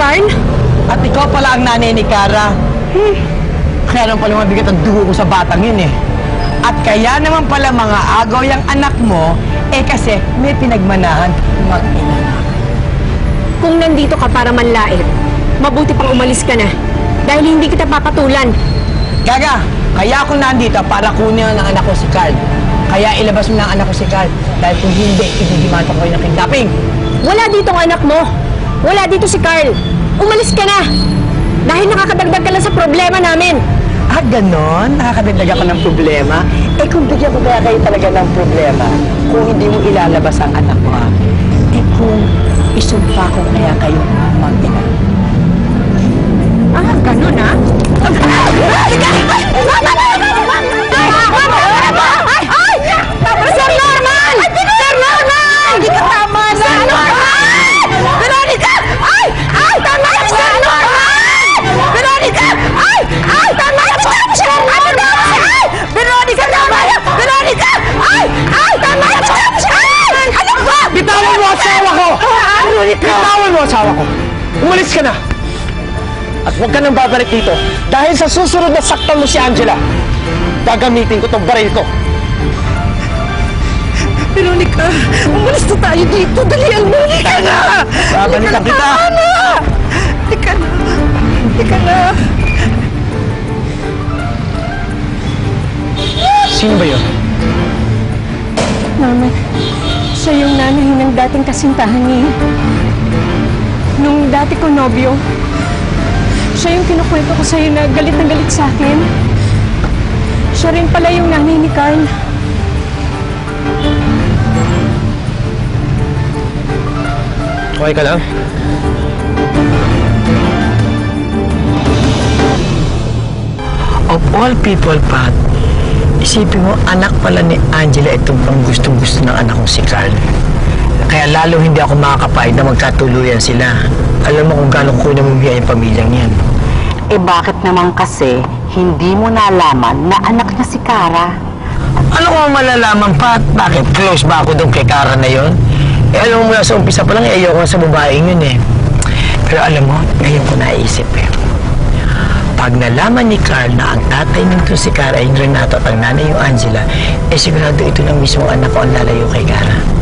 Carl? At ikaw pala ang nanay ni Kara. Hmm. Kaya naman pala mabigat ang dugo ko sa batang yun eh. At kaya naman pala mga agaw yung anak mo, eh kasi may pinagmanahan mag-ina. Kung nandito ka para manlait, mabuti pang umalis ka na. Dahil hindi kita papatulan. Gaga, kaya ako nandito para kunin ang anak ko si Carl. Kaya ilabas mo na ang anak ko si Carl. Dahil kung hindi, ididimata ko kayo ng kidnapping. Wala dito ang anak mo. Wala dito si Carl. Umalis ka na. Dahil nakakadagdag ka lang sa problema namin. Ah, ganon? Nakakadagdag ako ng problema? Eh kung bigyan ko kaya kayo talaga ng problema, kung hindi mo ilalabas ang anak mo, ah, eh kung isumpa ko kaya kayo mag-ina. Mo asawa ko! Umalis ka na! At huwag ka nang babalik dito dahil sa susunod na saktan mo si Angela, gagamitin ko tong baril ko. Veronica! Umalis na tayo dito! Dalian mo! Halika na! Babalikan kita! Ana! Halika na! Halika na! Sino ba yun? Norman, siya yung nanay ng dating kasintahan ni... Nung dati ko nobyo. Siya yung kinukwento ko sa'yo na galit na galit sa akin. Siya rin pala yung nanay ni Carl. Okay ka lang? Of all people, Pat, isipin mo, anak pala ni Angela itong pang gustong-gusto ng anak kong si Carl. Kaya lalo hindi ako makakapayag na magkatuluyan sila. Alam mo kung gaano ko namumuhay yung pamilyang yan. Eh bakit naman kasi hindi mo nalaman na anak niya si Kara? Ano ko ang malalaman, Pat? Bakit? Close ba ako doon kay Kara na yon? Eh, alam mo mula sa umpisa pa lang, eh, ayoko sa babaeng yun eh. Pero alam mo, ngayon ko naisip eh. Pag nalaman ni Carl na ang tatay nito si Kara ay Renato at ang nanay yung Angela, eh sigurado ito na mismo anak ko ang lalayo kay Kara.